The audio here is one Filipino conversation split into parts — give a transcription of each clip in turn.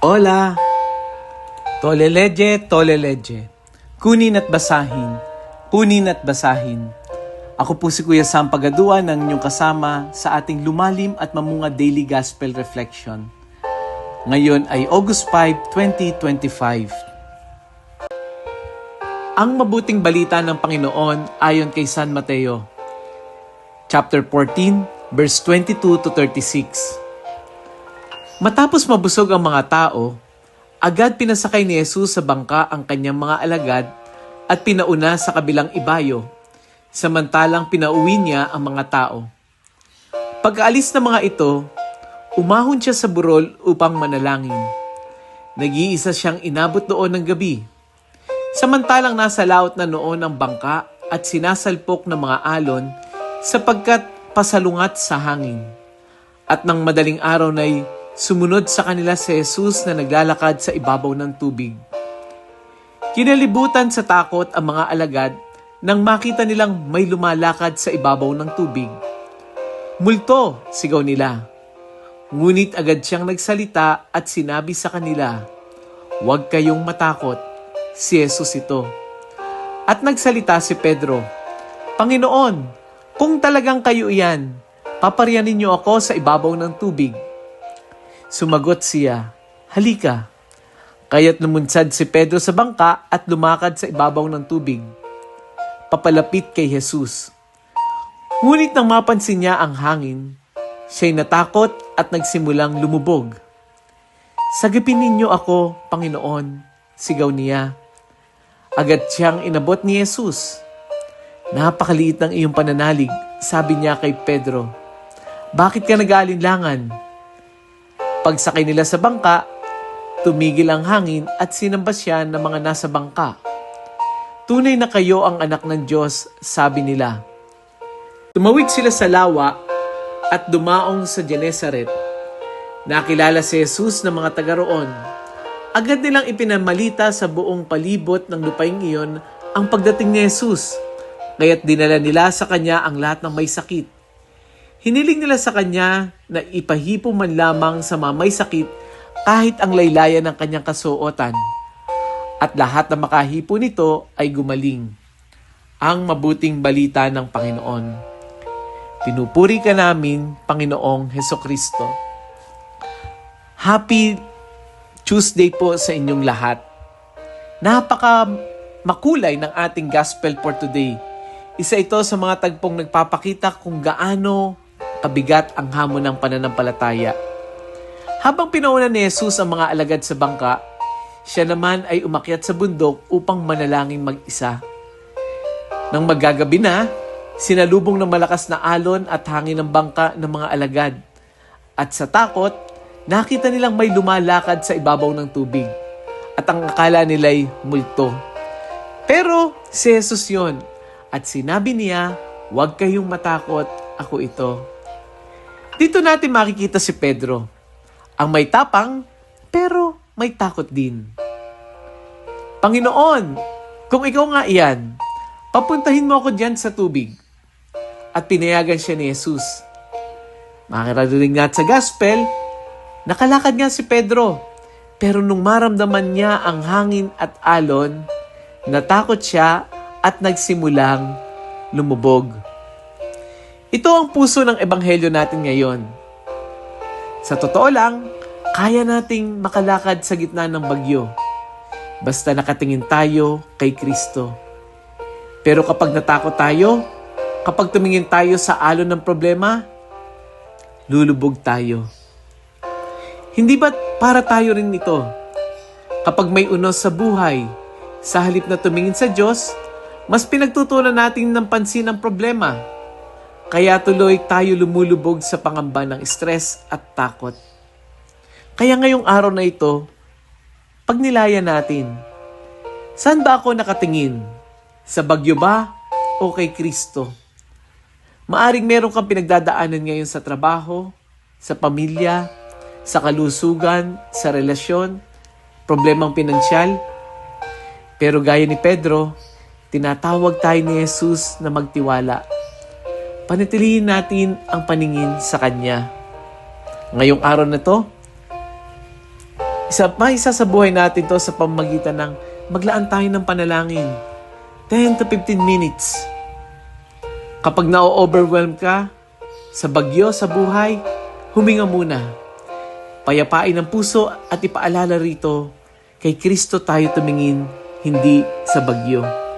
Hola! Toleleje, toleleje. Kunin at basahin. Kunin at basahin. Ako po si Kuya Sam Pagaduan ng inyong kasama sa ating lumalim at mamunga daily gospel reflection. Ngayon ay August 5, 2025. Ang mabuting balita ng Panginoon ayon kay San Mateo, chapter 14, verse 22 to 36. Matapos mabusog ang mga tao, agad pinasakay ni Jesus sa bangka ang kanyang mga alagad at pinauna sa kabilang ibayo, samantalang pinauwi niya ang mga tao. Pagkaalis ng mga ito, umahon siya sa burol upang manalangin. Nag-iisa siyang inabot doon ng gabi. Samantalang nasa laot na noon ang bangka at sinasalpok ng mga alon sapagkat pasalungat sa hangin. At nang madaling araw na'y Sumunod sa kanila si Jesus na naglalakad sa ibabaw ng tubig. Kinalibutan sa takot ang mga alagad nang makita nilang may lumalakad sa ibabaw ng tubig. Multo, sigaw nila. Ngunit agad siyang nagsalita at sinabi sa kanila, Huwag kayong matakot, si Jesus ito. At nagsalita si Pedro, Panginoon, kung talagang kayo iyan, paparyanin niyo ako sa ibabaw ng tubig. Sumagot siya, Halika. Kaya't lumunsad si Pedro sa bangka at lumakad sa ibabaw ng tubig. Papalapit kay Jesus. Ngunit nang mapansin niya ang hangin, siya'y natakot at nagsimulang lumubog. Sagipin ninyo ako, Panginoon, sigaw niya. Agad siyang inabot ni Jesus. Napakaliit ng iyong pananalig, sabi niya kay Pedro. Bakit ka nag-aalinlangan? Pagsakay nila sa bangka, tumigil ang hangin at sinamba siya ng mga nasa bangka. Tunay na kayo ang anak ng Diyos, sabi nila. Tumawid sila sa lawa at dumaong sa Genesaret. Nakilala si Jesus ng mga taga roon. Agad nilang ipinamalita sa buong palibot ng lupaing iyon ang pagdating ni Jesus. Kaya't dinala nila sa kanya ang lahat ng may sakit Hiniling nila sa kanya na ipahipo man lamang sa mamay sakit kahit ang laylayan ng kanyang kasuotan. At lahat na makahipo nito ay gumaling. Ang mabuting balita ng Panginoon. Pinupuri ka namin, Panginoong Heso Kristo. Happy Tuesday po sa inyong lahat. Napaka makulay ng ating gospel for today. Isa ito sa mga tagpong nagpapakita kung gaano kabigat ang hamon ng pananampalataya. Habang pinauna ni Jesus ang mga alagad sa bangka, siya naman ay umakyat sa bundok upang manalangin mag-isa. Nang magagabi na, sinalubong ng malakas na alon at hangin ng bangka ng mga alagad. At sa takot, nakita nilang may lumalakad sa ibabaw ng tubig. At ang akala nila'y multo. Pero si Jesus yon at sinabi niya, huwag kayong matakot, ako ito. Dito natin makikita si Pedro. Ang may tapang, pero may takot din. Panginoon, kung ikaw nga iyan, papuntahin mo ako diyan sa tubig. At pinayagan siya ni Jesus. Makakaraduling nga sa gospel, nakalakad nga si Pedro. Pero nung maramdaman niya ang hangin at alon, natakot siya at nagsimulang lumubog. Ito ang puso ng ebanghelyo natin ngayon. Sa totoo lang, kaya nating makalakad sa gitna ng bagyo. Basta nakatingin tayo kay Kristo. Pero kapag natakot tayo, kapag tumingin tayo sa alon ng problema, lulubog tayo. Hindi ba para tayo rin ito? Kapag may unos sa buhay, sa halip na tumingin sa Diyos, mas pinagtutunan natin ng pansin ang problema kaya tuloy tayo lumulubog sa pangamba ng stress at takot. Kaya ngayong araw na ito, pag nilaya natin, saan ba ako nakatingin? Sa bagyo ba o kay Kristo? Maaring meron kang pinagdadaanan ngayon sa trabaho, sa pamilya, sa kalusugan, sa relasyon, problemang pinansyal. Pero gaya ni Pedro, tinatawag tayo ni Jesus na magtiwala panatilihin natin ang paningin sa Kanya. Ngayong araw na to, Isa pa isa sa buhay natin to sa pamagitan ng maglaan tayo ng panalangin. 10 to 15 minutes. Kapag na-overwhelm ka sa bagyo sa buhay, huminga muna. Payapain ang puso at ipaalala rito, kay Kristo tayo tumingin, hindi sa bagyo.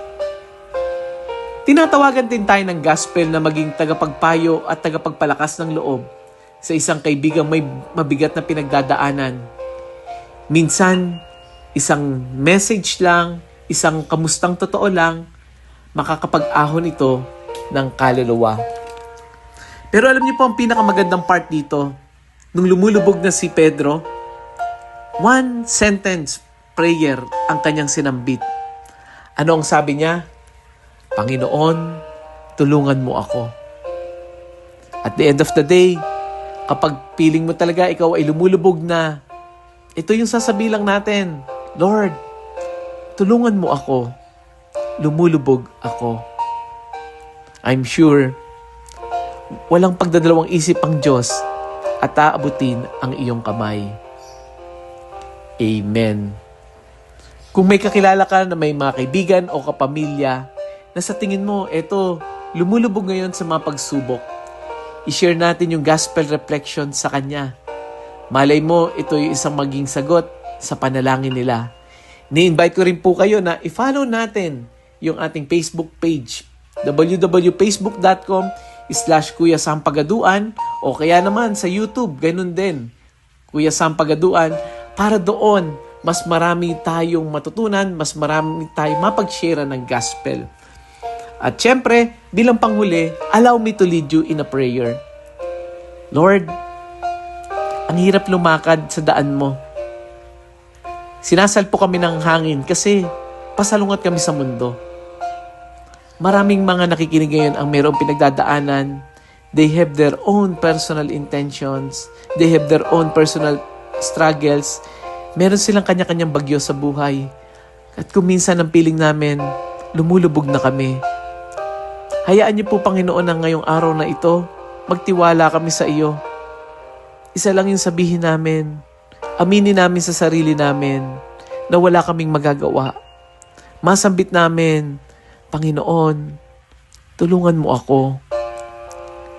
Tinatawagan din tayo ng gospel na maging tagapagpayo at tagapagpalakas ng loob sa isang kaibigang may mabigat na pinagdadaanan. Minsan, isang message lang, isang kamustang totoo lang, makakapag-ahon ito ng kaluluwa. Pero alam niyo po ang pinakamagandang part dito, nung lumulubog na si Pedro, one sentence prayer ang kanyang sinambit. Ano ang sabi niya? Panginoon, tulungan mo ako. At the end of the day, kapag feeling mo talaga ikaw ay lumulubog na, ito yung sasabilang natin, Lord, tulungan mo ako. Lumulubog ako. I'm sure, walang pagdadalawang isip ang Diyos at aabutin ang iyong kamay. Amen. Kung may kakilala ka na may mga kaibigan o kapamilya na sa tingin mo, eto, lumulubog ngayon sa mga pagsubok, i-share natin yung gospel reflection sa kanya. Malay mo, ito yung isang maging sagot sa panalangin nila. Ni-invite ko rin po kayo na i-follow natin yung ating Facebook page www.facebook.com slash Kuya Sampagaduan o kaya naman sa YouTube, ganun din. Kuya Sampagaduan para doon mas marami tayong matutunan, mas marami tayong mapag-share ng gospel. At syempre, bilang panghuli, allow me to lead you in a prayer. Lord, ang hirap lumakad sa daan mo. Sinasalpo kami ng hangin kasi pasalungat kami sa mundo. Maraming mga nakikinig ngayon ang mayroong pinagdadaanan. They have their own personal intentions. They have their own personal struggles. Meron silang kanya-kanyang bagyo sa buhay. At kung minsan ang piling namin, lumulubog na kami. Hayaan niyo po Panginoon ang ngayong araw na ito, magtiwala kami sa iyo. Isa lang yung sabihin namin, aminin namin sa sarili namin na wala kaming magagawa. Masambit namin, Panginoon, tulungan mo ako.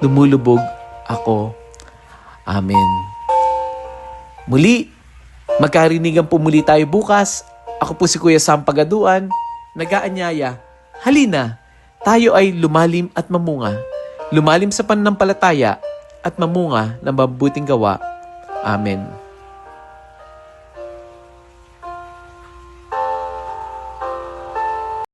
Lumulubog ako. Amen. Muli, magkarinigan po muli tayo bukas. Ako po si Kuya Sam Pagaduan, nagaanyaya. Halina, tayo ay lumalim at mamunga. Lumalim sa pananampalataya at mamunga ng mabuting gawa. Amen.